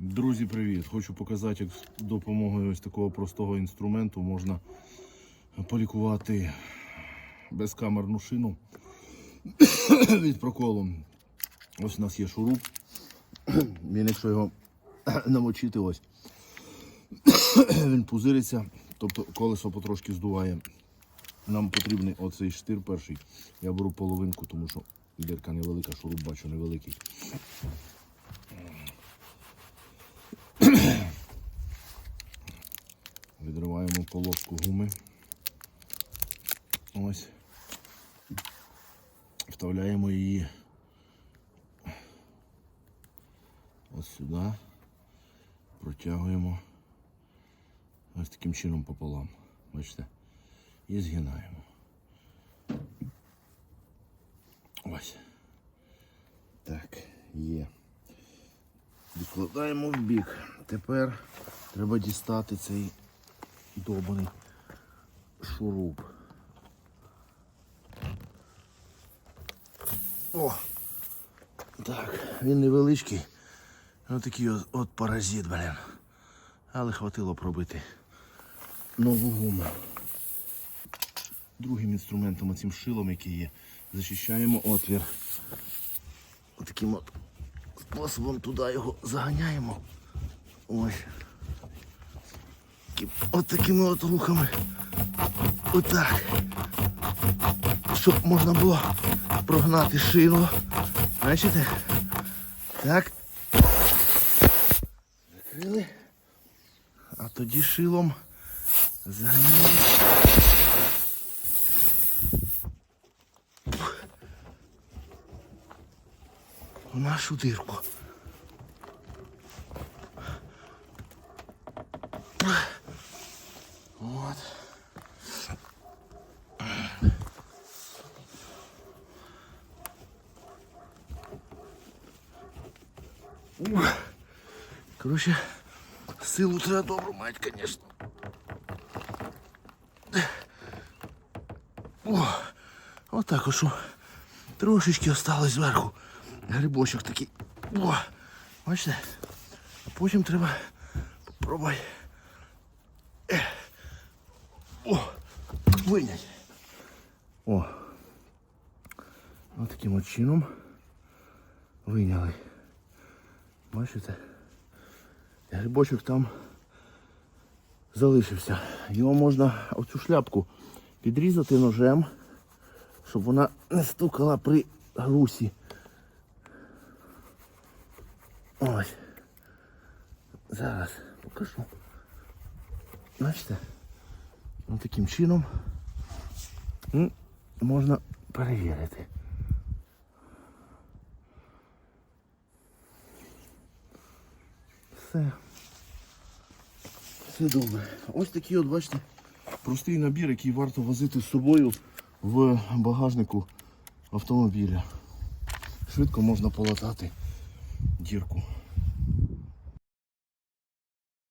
Друзі, привіт! Хочу показати, як з допомогою ось такого простого інструменту можна полікувати безкамерну шину від проколу. Ось у нас є шуруп. Він, якщо його намочити, ось він пузириться, тобто колесо потрошки здуває. Нам потрібний оцей штир перший. Я беру половинку, тому що дірка невелика, шуруп бачу невеликий. Відриваємо полоску гуми. Ось. Вставляємо її ось сюди. Протягуємо ось таким чином пополам. Бачите? І згинаємо. Ось. Так, є. Відкладаємо в бік. Тепер треба дістати цей довбаний шуруп. О! Так, він невеличкий. Ось такий от, от паразит, блін. Але хватило пробити нову гуму. Другим інструментом, оцим шилом, який є, зачищаємо отвір. Отаким от способом туди його заганяємо. Ось. Таким- От такими от рухами. Отак. Щоб можна було прогнати шину. Бачите? Так. Закрили. А тоді шилом заганяємо. В нашу дирку. Ух. Короче, силу треба добру мати, конечно. О, отак ось. Трошечки осталось зверху. Грибочок такий. О, бачите? А потім треба попробувати. Е. О, винять. О. Ось таким от чином виняли. Бачите? Грибочок там залишився. Його можна оцю шляпку підрізати ножем, щоб вона не стукала при грусі. Ось. Зараз покажу. Бачите? Ось таким чином можна перевірити. Все. Все добре. Ось такий от, бачите, простий набір, який варто возити з собою в багажнику автомобіля. Швидко можна полатати дірку.